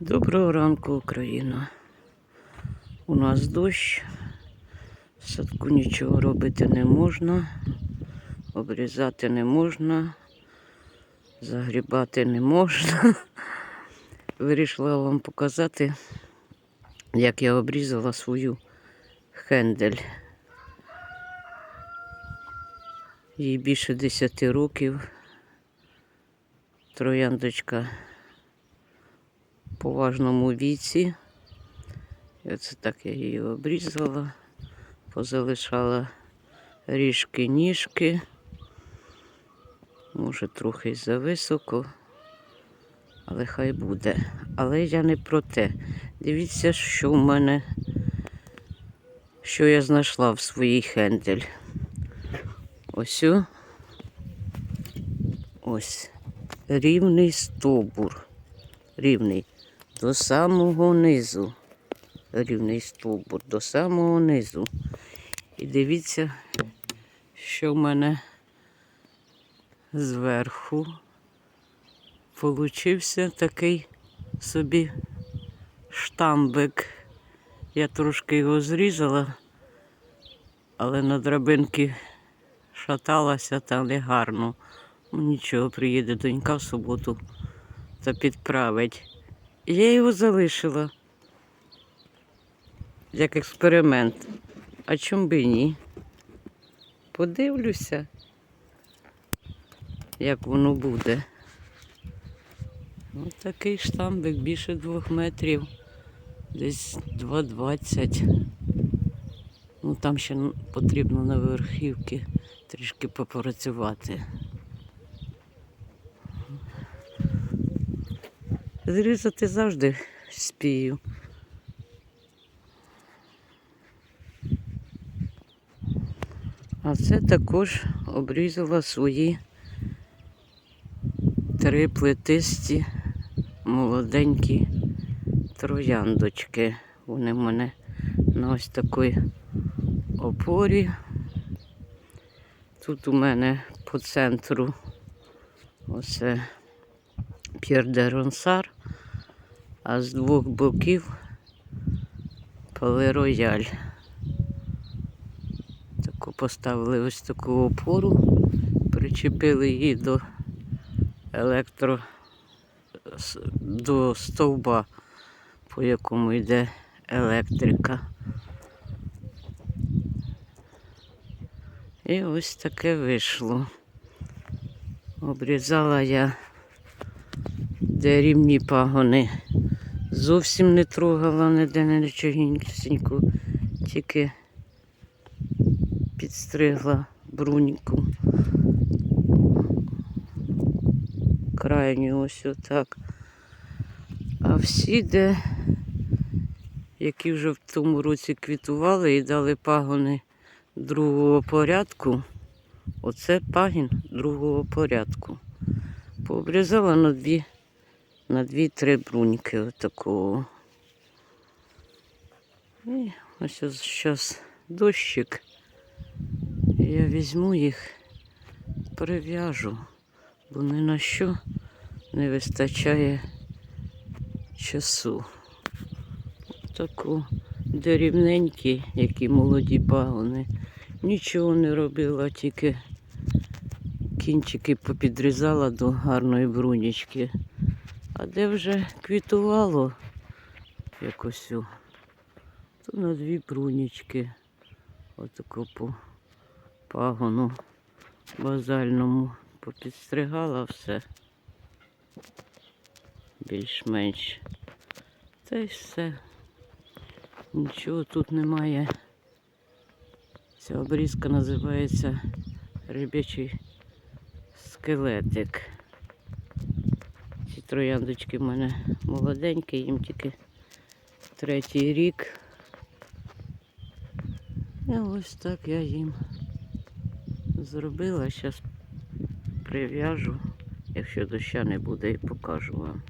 Доброго ранку, Україна. У нас дощ. В садку нічого робити не можна, обрізати не можна, загрібати не можна. Вирішила вам показати, як я обрізала свою хендель. Їй більше 10 років. Трояндочка поважному віці. Оце так я її обрізала, позалишала ріжки, ніжки. Може, трохи зависоко, але хай буде. Але я не про те. Дивіться, що в мене, що я знайшла в своїй хендель. Ось. Ось. Рівний стовбур. Рівний. До самого низу. Рівний стовбур до самого низу. І дивіться, що в мене зверху получився такий собі штамбик. Я трошки його зрізала, але на драбинки шаталася та не гарно. Нічого, приїде донька в суботу та підправить. Я його залишила як експеримент. А чом би ні? Подивлюся, як воно буде. Ось такий штамбик більше двох метрів, десь 2,20. Ну там ще потрібно на верхівки трішки попрацювати. Зрізати завжди спію. А це також обрізала свої три плетисті молоденькі трояндочки. Вони в мене на ось такій опорі. Тут у мене по центру оце П'єр де Ронсар, а з двох боків Пале Рояль. Таку поставили ось таку опору, причепили її до електро до стовба, по якому йде електрика. І ось таке вийшло. Обрізала я де рівні пагони. Зовсім не трогала ніде нічогіньку, тільки підстригла бруньку. Крайню ось отак. А всі, де, які вже в тому році квітували і дали пагони другого порядку, оце пагін другого порядку. Пообрізала на дві на дві-три бруньки отакого. І ось зараз дощик. Я візьму їх, прив'яжу, бо ні на що не вистачає часу. Таку де рівненькі, які молоді пагони. Нічого не робила, тільки кінчики попідрізала до гарної брунічки. А де вже квітувало якось, то на дві брунічки. Отако по пагону базальному попідстригала все. Більш-менш. Та й все. Нічого тут немає. Ця обрізка називається рибячий скелетик. Трояндочки в мене молоденькі, їм тільки третій рік. І ось так я їм зробила. Зараз прив'яжу, якщо доща не буде, і покажу вам.